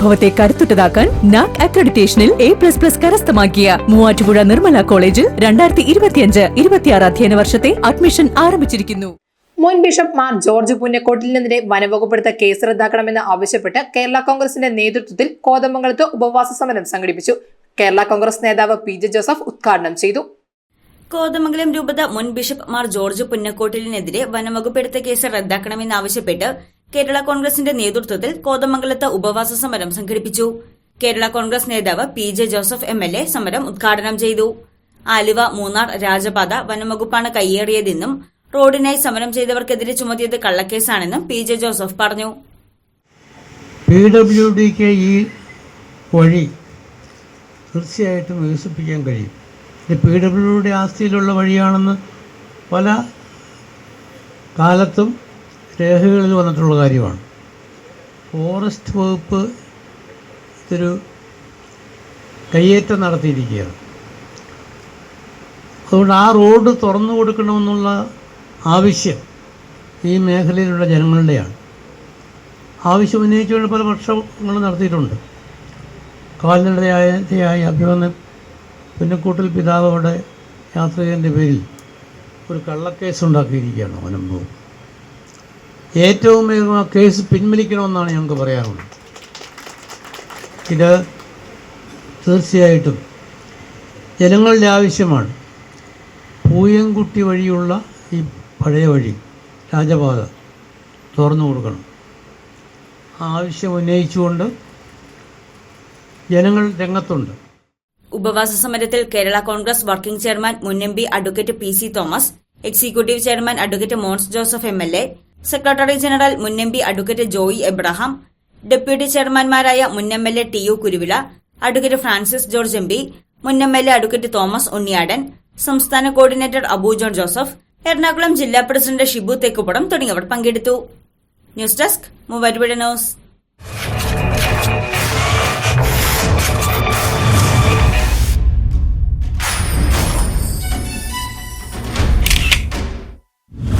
ഭവത്തെ കരുത്തുറ്റതാക്കാൻ നാക് അക്രഡിറ്റേഷനിൽ A plus plus കരസ്ഥമാക്കിയ മൂവാറ്റുപുഴ നിർമ്മല കോളേജിൽ രണ്ടായിരത്തി ഇരുപത്തിയഞ്ച് ഇരുപത്തിയാറ് അധ്യയന വർഷത്തെ അഡ്മിഷൻ ആരംഭിച്ചിരിക്കുന്നു. മുൻ ബിഷപ്പ് മാർ ജോർജ് പുന്നക്കോട്ടിലിനെതിരെ വനവകുപ്പെടുത്ത കേസ് റദ്ദാക്കണമെന്ന് ആവശ്യപ്പെട്ട് കേരള കോൺഗ്രസിന്റെ നേതൃത്വത്തിൽ കോതമംഗലത്ത് ഉപവാസ സമരം സംഘടിപ്പിച്ചു. കേരള കോൺഗ്രസ് നേതാവ് പി ജെ ജോസഫ് ഉദ്ഘാടനം ചെയ്തു. കോതമംഗലം രൂപത മുൻ ബിഷപ്പ് മാർ ജോർജ് പുന്നക്കോട്ടിലിനെതിരെ വനംവകുപ്പെടുത്ത കേസ് കേസ് റദ്ദാക്കണമെന്നാവശ്യപ്പെട്ട് കേരള കോൺഗ്രസിന്റെ നേതൃത്വത്തിൽ കോതമംഗലത്ത് ഉപവാസ സമരം സംഘടിപ്പിച്ചു. കേരള കോൺഗ്രസ് നേതാവ് P J Joseph M L A സമരം ഉദ്ഘാടനം ചെയ്തു. ആലുവ മൂന്നാർ രാജപാത വനംവകുപ്പാണ് കയ്യേറിയതെന്നും റോഡിനായി സമരം ചെയ്തവർക്കെതിരെ ചുമത്തിയത് കള്ളക്കേസാണെന്നും പി ജെ ജോസഫ് പറഞ്ഞു. പി ഡബ്ല്യു ഡിക്ക് ഈ വഴി തീർച്ചയായിട്ടും വികസിപ്പിക്കാൻ കഴിയും. ഇത് പി ഡബ്ല്യു ഡിയുടെ ആസ്തിയിലുള്ള വഴിയാണെന്ന് പല കാലത്തും രേഖകളിൽ വന്നിട്ടുള്ള കാര്യമാണ്. ഫോറസ്റ്റ് വകുപ്പ് ഇതൊരു കയ്യേറ്റം നടത്തിയിരിക്കുകയാണ്. അതുകൊണ്ട് ആ റോഡ് തുറന്നു കൊടുക്കണമെന്നുള്ള ആവശ്യം ഈ മേഖലയിലുള്ള ജനങ്ങളുടെയാണ്. ആവശ്യം ഉന്നയിച്ചുകൊണ്ട് പല വർഷങ്ങൾ നടത്തിയിട്ടുണ്ട്. കാൽനടയായ അഭിമന്യ പുന്നക്കൂട്ടിൽ പിതാവ് അവിടെ യാത്ര പേരിൽ ഒരു കള്ളക്കേസ് ഉണ്ടാക്കിയിരിക്കുകയാണ് വനംഭവം ഏറ്റവും വേഗം ആ കേസ് പിൻവലിക്കണമെന്നാണ് ഞങ്ങൾക്ക് പറയാറുള്ളത്. ഇത് തീർച്ചയായിട്ടും ജനങ്ങളുടെ ആവശ്യമാണ്. പൂയംകുട്ടി വഴിയുള്ള ഈ പഴയ വഴി രാജപാത തുറന്നു കൊടുക്കണം. ആവശ്യം ഉന്നയിച്ചുകൊണ്ട് ജനങ്ങൾ രംഗത്തുണ്ട്. ഉപവാസ സമരത്തിൽ കേരള കോൺഗ്രസ് വർക്കിംഗ് ചെയർമാൻ മുൻ M P advocate P C Thomas executive chairman advocate Mons Joseph M L A secretary general മുന്നമ്പി advocate Joy Abraham deputy ചെയർമാൻമാരായ മുൻ M L A T U Kuruvila advocate Francis George M P മുൻ M L A advocate Thomas Unniyadan സംസ്ഥാന coordinator Abu John Joseph Ernakulam ജില്ലാ president Shibu തെക്കുപടം തുടങ്ങിയവർ പങ്കെടുത്തു. News desk Muvattupuzha news.